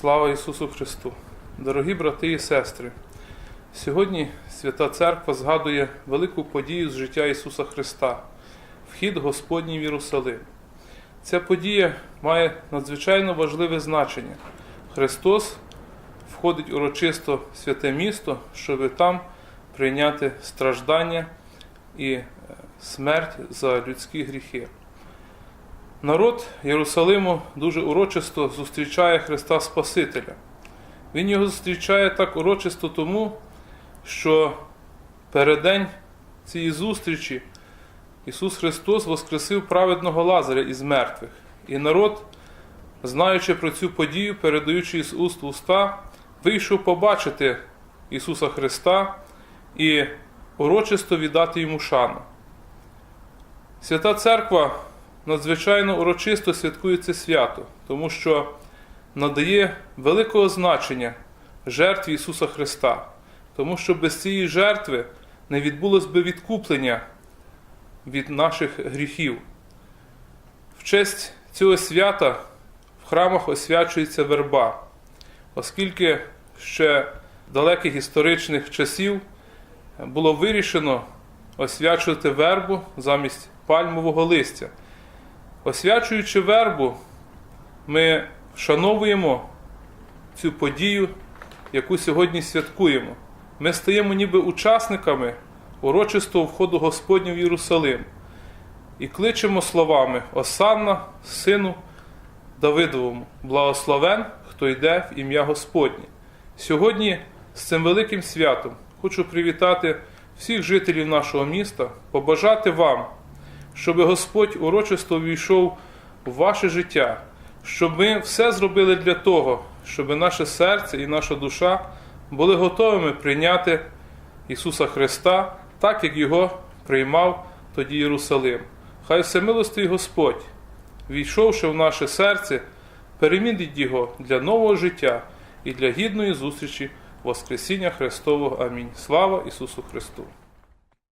Слава Ісусу Христу! Дорогі брати і сестри! Сьогодні Свята Церква згадує велику подію з життя Ісуса Христа вхід Господній в Єрусалим. Ця подія має надзвичайно важливе значення. Христос входить урочисто в святе місто, щоб там прийняти страждання і е, смерть за людські гріхи. Народ Єрусалиму дуже урочисто зустрічає Христа Спасителя. Він його зустрічає так урочисто тому, що передень цієї зустрічі Ісус Христос воскресив праведного Лазаря із мертвих. І народ, знаючи про цю подію, передаючи з уст в уста, вийшов побачити Ісуса Христа і урочисто віддати йому шану. Свята Церква надзвичайно урочисто святкує це свято, тому що надає великого значення жертві Ісуса Христа, тому що без цієї жертви не відбулось би відкуплення від наших гріхів. В честь цього свята в храмах освячується верба, оскільки ще далеких історичних часів було вирішено освячувати вербу замість пальмового листя. Освячуючи вербу, ми вшановуємо цю подію, яку сьогодні святкуємо. Ми стаємо ніби учасниками урочистого входу Господнього в Єрусалим і кличемо словами Осанна, Сину Давидовому, благословен, хто йде в ім'я Господнє. Сьогодні з цим великим святом хочу привітати всіх жителів нашого міста, побажати вам щоб Господь урочисто увійшов у ваше життя, щоб ми все зробили для того, щоб наше серце і наша душа були готовими прийняти Ісуса Христа, так як Його приймав тоді Єрусалим. Хай всемилостий Господь, війшовши в наше серце, перемінить Його для нового життя і для гідної зустрічі Воскресіння Христового. Амінь. Слава Ісусу Христу!